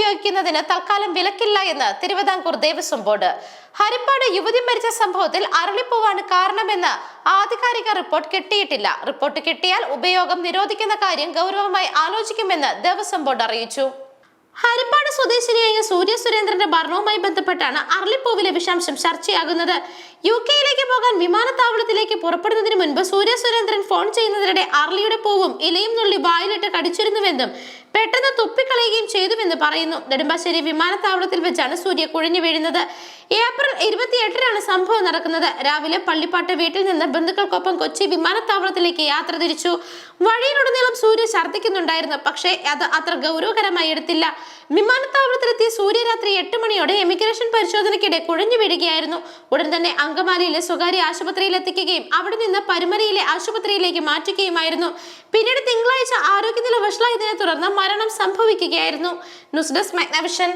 ഉപയോഗിക്കുന്നതിന് തൽക്കാലം വിലക്കില്ല എന്ന് തിരുവിതാംകൂർ ദേവസ്വം ബോർഡ്. ഹരിപ്പാട് യുവതി മരിച്ച സംഭവത്തിൽ അരളിപ്പൂവാണ് കാരണമെന്ന് ആധികാരിക റിപ്പോർട്ട് കിട്ടിയിട്ടില്ല. റിപ്പോർട്ട് കിട്ടിയാൽ ഉപയോഗം നിരോധിക്കുന്ന കാര്യം ഗൗരവമായി ആലോചിക്കുമെന്ന് ദേവസ്വം ബോർഡ് അറിയിച്ചു. ഹരിപ്പാട് സ്വദേശിനിയായ സൂര്യ സുരേന്ദ്രന്റെ മരണവുമായി ബന്ധപ്പെട്ടാണ് അർലിപ്പൂവിലെ വിഷാംശം ചർച്ചയാകുന്നത്. യു കെയിലേക്ക് പോകാൻ വിമാനത്താവളത്തിലേക്ക് പുറപ്പെടുന്നതിന് മുൻപ് സൂര്യ സുരേന്ദ്രൻ ഫോൺ ചെയ്യുന്നതിനിടെ അറളിയുടെ പൂവും ഇലയും നുള്ളി വായിലിട്ട് കടിച്ചിരുന്നുവെന്നും പെട്ടെന്ന് തുപ്പിക്കളയുകയും ചെയ്തുവെന്ന് പറയുന്നു. നെടുമ്പാശ്ശേരി വിമാനത്താവളത്തിൽ വെച്ചാണ് സൂര്യ കുഴഞ്ഞു വീഴുന്നത്. ഏപ്രിൽ ഇരുപത്തിയെട്ടിനാണ് സംഭവം നടക്കുന്നത്. രാവിലെ പള്ളിപ്പാട്ട് വീട്ടിൽ നിന്ന് ബന്ധുക്കൾക്കൊപ്പം കൊച്ചി വിമാനത്താവളത്തിലേക്ക് യാത്ര തിരിച്ചു. വഴിയിലുടനീളം സൂര്യ ഛർദ്ദിക്കുന്നുണ്ടായിരുന്നു. പക്ഷേ അത് അത്ര ഗൗരവകരമായി എടുത്തില്ല. വിമാനത്താവളത്തിലെത്തിയ സൂര്യ രാത്രി എട്ട് മണിയോടെ എമിഗ്രേഷൻ പരിശോധനയ്ക്കിടെ കുഴഞ്ഞു വീഴുകയായിരുന്നു. ഉടൻ തന്നെ അങ്കമാലിയിലെ സ്വകാര്യ ആശുപത്രിയിൽ എത്തിക്കുകയും അവിടെ നിന്ന് പരുമരയിലെ ആശുപത്രിയിലേക്ക് മാറ്റുകയുമായിരുന്നു. പിന്നീട് തിങ്കളാഴ്ച ആരോഗ്യനില വഷളായതിനെ തുടർന്ന് മരണം സംഭവിക്കുകയായിരുന്നു. News desk Magnavision.